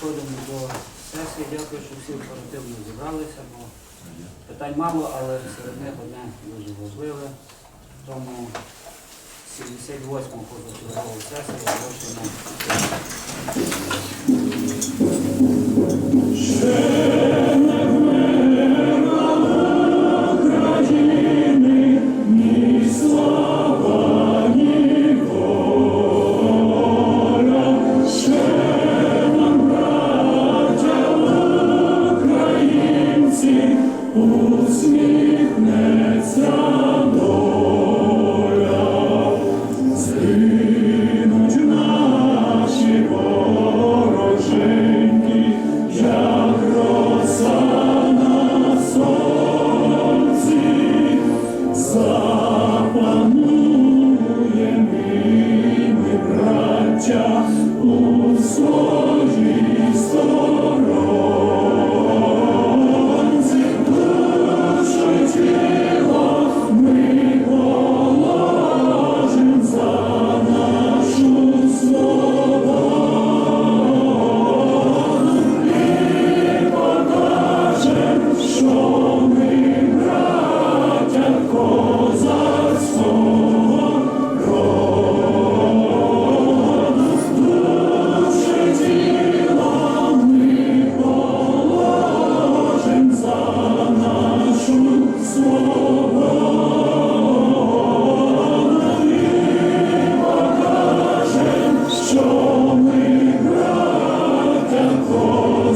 переходимо до сесії. Дякую, що всі оперативно зібралися, бо питань мало, але серед них одне дуже важливе. Тому 78-му позачергову сесію оголошуємо. Господь.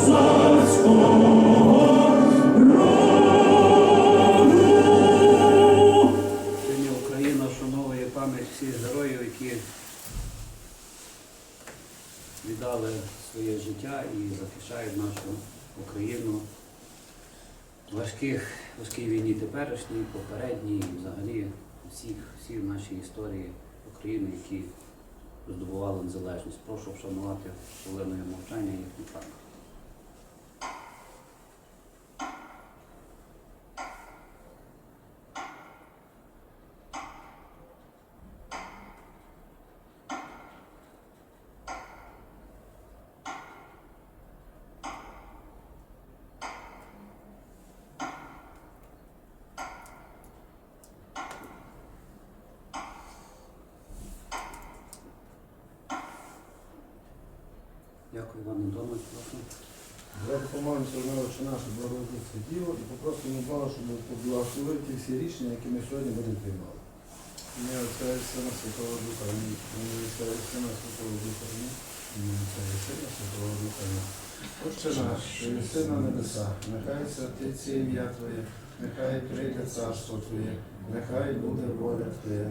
Сьогодні Україна вшановує пам'ять всіх героїв, які віддали своє життя і захищають нашу Україну важкій війні теперішній, попередній взагалі всіх, всі нашій історії України, які здобували незалежність. Прошу вшанувати хвилиною мовчання їхню пам'ять. Дякую, Іван Антонович, помолимося на очі наше Богородице Діло і попросимо Бога, щоб поблагословив ті всі рішення, які ми сьогодні будемо приймати. Ім'я Отця і Сина Святого Духа. Ім'я Отця і Святого Духа. Ім'я Отця і Святого Духа. Отче наш, що єси на небесах, нехай святиться ім'я Твоє, нехай прийде царство Твоє, нехай буде воля Твоя,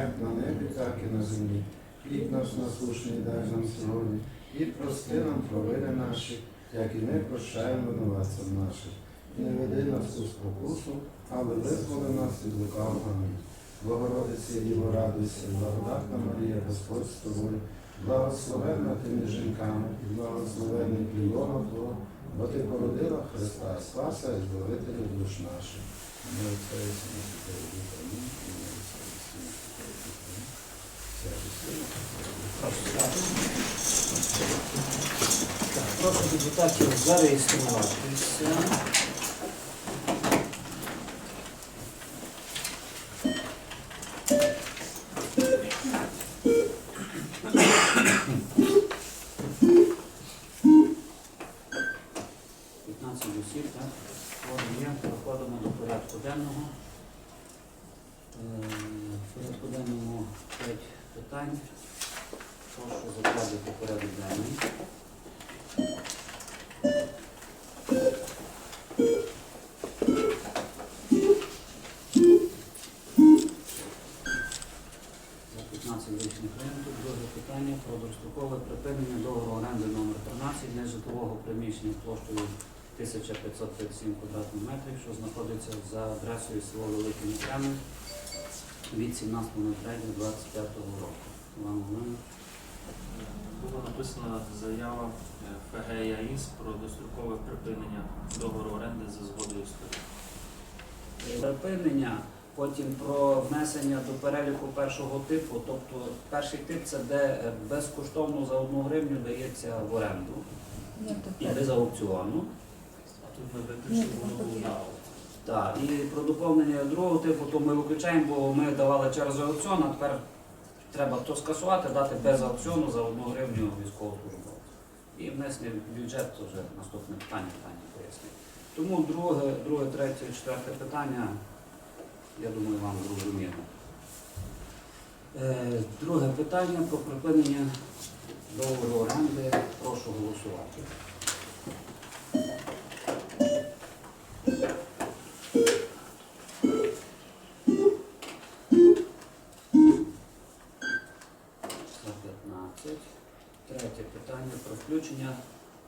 як на небі, так і на землі. Хліб наш насушний дай нам сьогодні, і прости нам провини наші, як і ми прощаємо винуватцям наших. І не веди нас у спокусу, але визволи нас від лукавого. Амінь. Богородице Діво, радуйся, благодатна Марія, Господь з тобою, благословенна ти між жінками, і благословенний пліона Твого, бо ти породила Христа, Спаса і Збавителя душ наших. Амінь. Отця і Сина Святого Духа. Прошу депутатів зареєструватися. Порядку денного. Е, В порядку денному п'ять питань. Прошу затвердити порядок денний. За 15 річних ринку. Друге питання про дострокове припинення договору оренди номер 13 нежитлового приміщення площею 1537 квадратних метрів, що знаходиться за адресою село Великі Містяни від 17.03.25 року. Іван Володимирович. Була написана заява е, ФГ ЯІС про дострокове припинення договору оренди за згодою сторін. припинення, потім про внесення до переліку першого типу. Тобто перший тип це де е, безкоштовно за одну гривню дається в оренду. і без аукціону. А тут ми виключили, воно було на Так, і про доповнення другого типу, то ми виключаємо, бо ми давали через аукціон, а тепер треба то скасувати, дати без аукціону за одну гривню військовослужбовця. І внесли в бюджет вже наступне питання, питання пояснити. Тому друге, друге, третє, четверте питання, я думаю, вам зрозуміло. Е, Друге питання про припинення договору оренди. Прошу голосувати.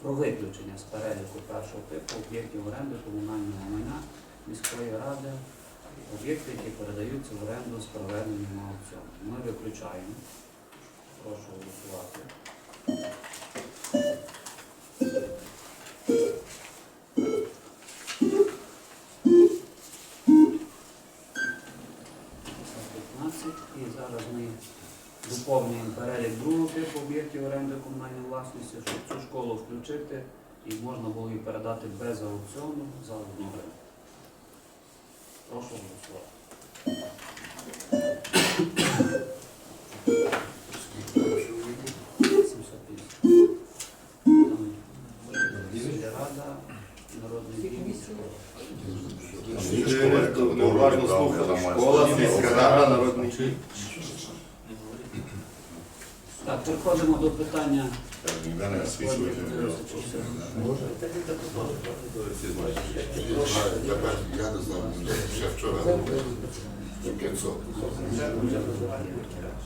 Про виключення з переліку першого типу об'єктів оренди комунального майна міської ради, об'єкти, які передаються в оренду з проведенням аукціону. Ми виключаємо. Прошу голосувати. Комунальної щоб цю школу включити і можна було її передати без аукціону за одну гривню. Прошу голосувати. Сільрада, народний дім. Неуважно слухали. Школа, сільська рада, народний. Так, переходимо до питання. Ніде не освічує. Я не знаю, ще вчора 500.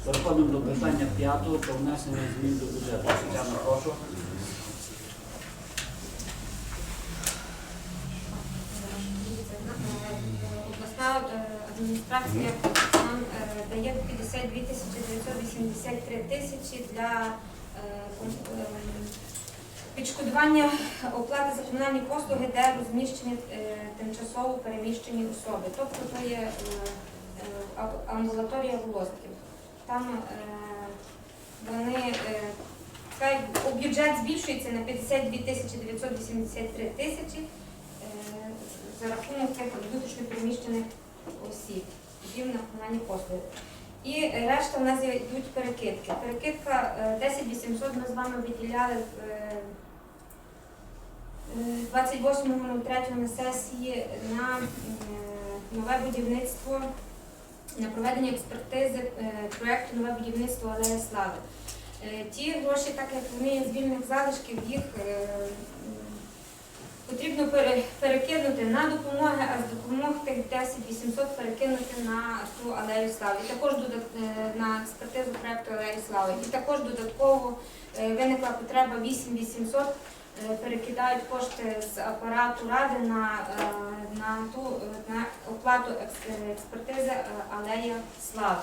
Переходимо до питання п'ятого про внесення змін до бюджету. Тетяна, прошу. Адміністрація нам е, дає 52 тисячі 983 тисячі для е, е, відшкодування оплати за комунальні послуги, де розміщені тимчасово переміщені особи. Тобто то є амбулаторія волосків. Там вони е, бюджет збільшується на 52 тисячі 983 тисячі за рахунок цих внутрішньо переміщених осіб, їм на комунальні послуги. І решта в нас йдуть перекидки. Перекидка е, 10 800 ми з вами виділяли в е, е, 28.03 на сесії на е, нове будівництво, на проведення експертизи е, проєкту Нове будівництво Алея Слави. Е, Ті гроші, так як вони є з вільних залишків, їх е, потрібно перекинути на допомоги, а з допомог тих 10 800 перекинути на ту алею слави. І також е, на експертизу проекту Алеї Слави. І також додатково е, виникла потреба 8 800 е, перекидають кошти з апарату ради на, на ту на оплату експертизи Алея Слави.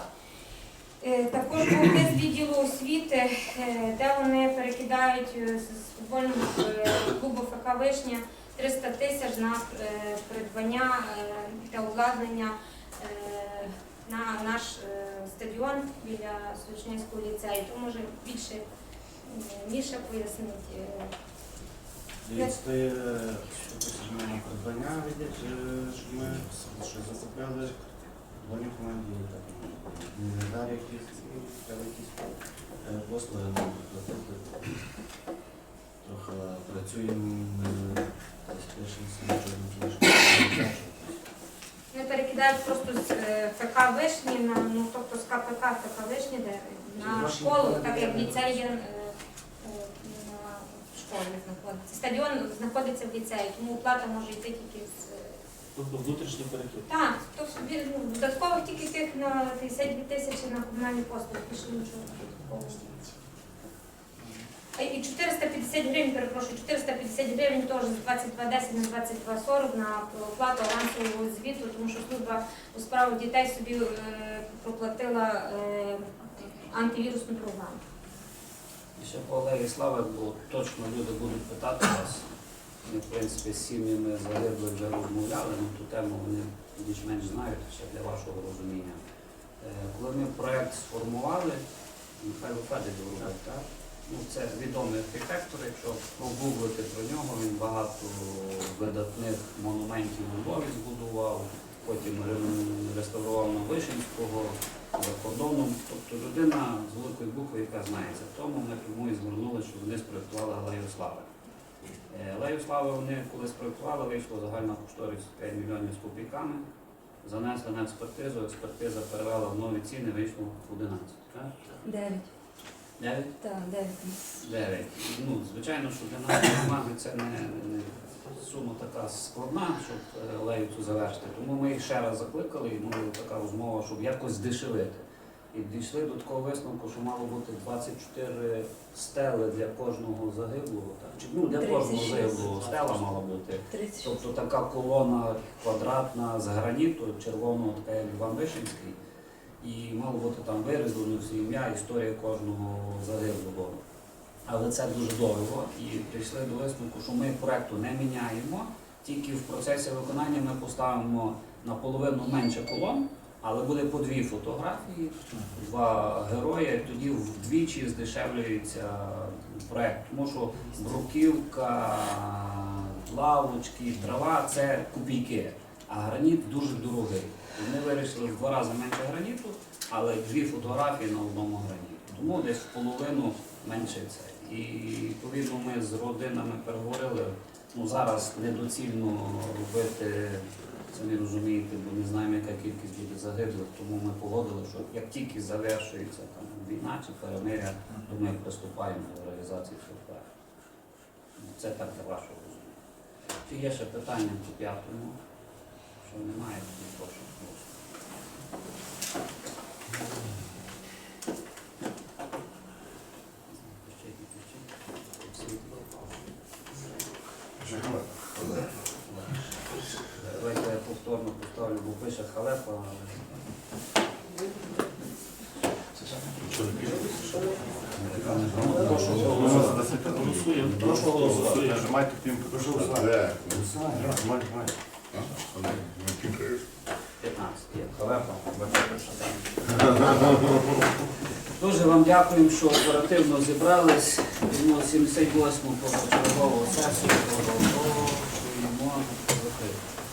Також був лист відділу освіти, де вони перекидають з з футбольного клубу ФК Вишня 300 тисяч на е, придбання е, та обладнання е, на наш стадіон біля Сучнівського ліцею. То може більше Міша е. Дивіться, то є придбання, щоб ми що закупляли футбольні команді, інвентар якісь, послуги нам. Трохи працюємо, е, десь пишемося, нічого книжку. Вони перекидають просто з е, ФК Вишні на ну тобто з КПК ФК Вишні, де на школу, так як ліцей є е, е, на школі знаходиться. Стадіон знаходиться в ліцеї, тому оплата може йти тільки з. Тобто внутрішній перехід. Так, то собі ну, додаткових тільки тих на 52 тисячі на комунальні послуги, більше нічого. А І 450 гривень, перепрошую, 450 гривень теж з 2210 на 2240 на оплату авансового звіту, тому що служба у справах дітей собі е, проплатила е, антивірусну програму. І ще по Олегі Слави, бо точно люди будуть питати вас. Ми, в принципі, з сім'ями загиблих вже розмовляли, але ту тему вони більш-менш знають ще для вашого розуміння. Е, Коли ми проєкт сформували, Михайло робить, так? Ну, це відомий архітектор, якщо погуглити про нього, він багато видатних монументів у Львові збудував, потім реставрував на Вишинського, за кордоном. Тобто людина з великої букви, яка знається. Тому ми тому і звернули, що вони спроєктували Алею Слави. Е, Алею Слави вони коли спроєктували, вийшло загальна кошторис 5 мільйонів з копійками. Занесли на експертизу, експертиза перевела в нові ціни, вийшло 11. Так? Дев'ять. 9? Так, дев'ять. 9. Ну, звичайно, що для нашої громади це не, не сума така складна, щоб е, лею цю завершити. Тому ми їх ще раз закликали, і була така розмова, щоб якось здешевити. І дійшли до такого висновку, що мало бути 24 стели для кожного загиблого. Так? Чи, ну, для кожного загиблого стела мала бути. Тридцять Тобто така колона квадратна з граніту, червоного, така як Іван Вишинський, і мало бути там вирізано всі ім'я, історія кожного загиблого. Але це дуже дорого і прийшли до висновку, що ми проекту не міняємо, тільки в процесі виконання ми поставимо наполовину менше колон, але буде по дві фотографії, два герої, тоді вдвічі здешевлюється проект. Тому що бруківка, лавочки, трава це копійки, а граніт дуже дорогий. Вони вирішили в два рази менше граніту, але дві фотографії на одному граніті. Тому десь в половину менше це. І відповідно ми з родинами переговорили. Ну зараз недоцільно робити, самі розумієте, бо не знаємо, яка кількість буде загиблих. Тому ми погодили, що як тільки завершується там війна чи перемиря, то ми приступаємо до реалізації цього проекту. Ну, Це так для вашого розуміння. Чи є ще питання по п'ятому? Що немає, тоді прошу. Давайте я повторно поставлю, бо пише халепа, але Прошу голосувати. Голосуємо. Прошу голосувати. Нажимайте пім. Прошу голосувати. Нажимай, нажимай. А? Олег, ну, кінкаєш. 15 Дуже вам дякуємо, що оперативно зібрались. Візьмо 78-му позачергову сесію, проголосуємо закрити.